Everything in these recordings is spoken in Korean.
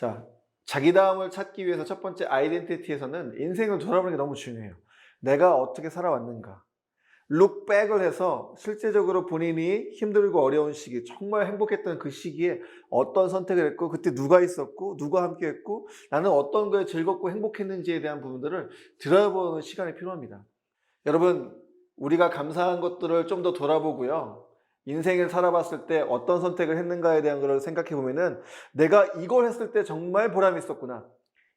자, 자기다움을 찾기 위해서 첫 번째 아이덴티티에서는 인생을 돌아보는 게 너무 중요해요. 내가 어떻게 살아왔는가. back을 해서 실제적으로 본인이 힘들고 어려운 시기, 정말 행복했던 그 시기에 어떤 선택을 했고, 그때 누가 있었고, 누가 함께 했고, 나는 어떤 거에 즐겁고 행복했는지에 대한 부분들을 들어보는 시간이 필요합니다. 여러분, 우리가 감사한 것들을 좀 더 돌아보고요. 인생을 살아봤을 때 어떤 선택을 했는가에 대한 걸 생각해 보면은 내가 이걸 했을 때 정말 보람이 있었구나.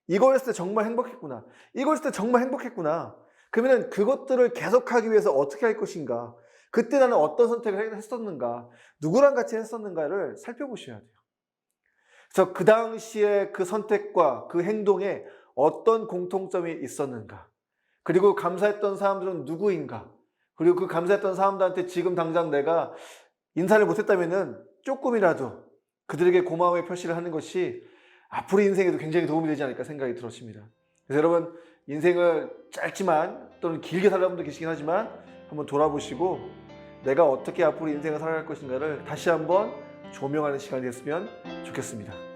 이걸 했을 때 정말 행복했구나. 이걸 했을 때 정말 행복했구나. 그러면은 그것들을 계속하기 위해서 어떻게 할 것인가? 그때 나는 어떤 선택을 했었는가? 누구랑 같이 했었는가를 살펴보셔야 돼요. 그래서 그 당시에 그 선택과 그 행동에 어떤 공통점이 있었는가? 그리고 감사했던 사람들은 누구인가? 그리고 그 감사했던 사람들한테 지금 당장 내가 인사를 못했다면은 조금이라도 그들에게 고마움의 표시를 하는 것이 앞으로 인생에도 굉장히 도움이 되지 않을까 생각이 들었습니다. 그래서 여러분 인생을 짧지만 또는 길게 살아는 분도 계시긴 하지만 한번 돌아보시고 내가 어떻게 앞으로 인생을 살아갈 것인가를 다시 한번 조명하는 시간이 됐으면 좋겠습니다.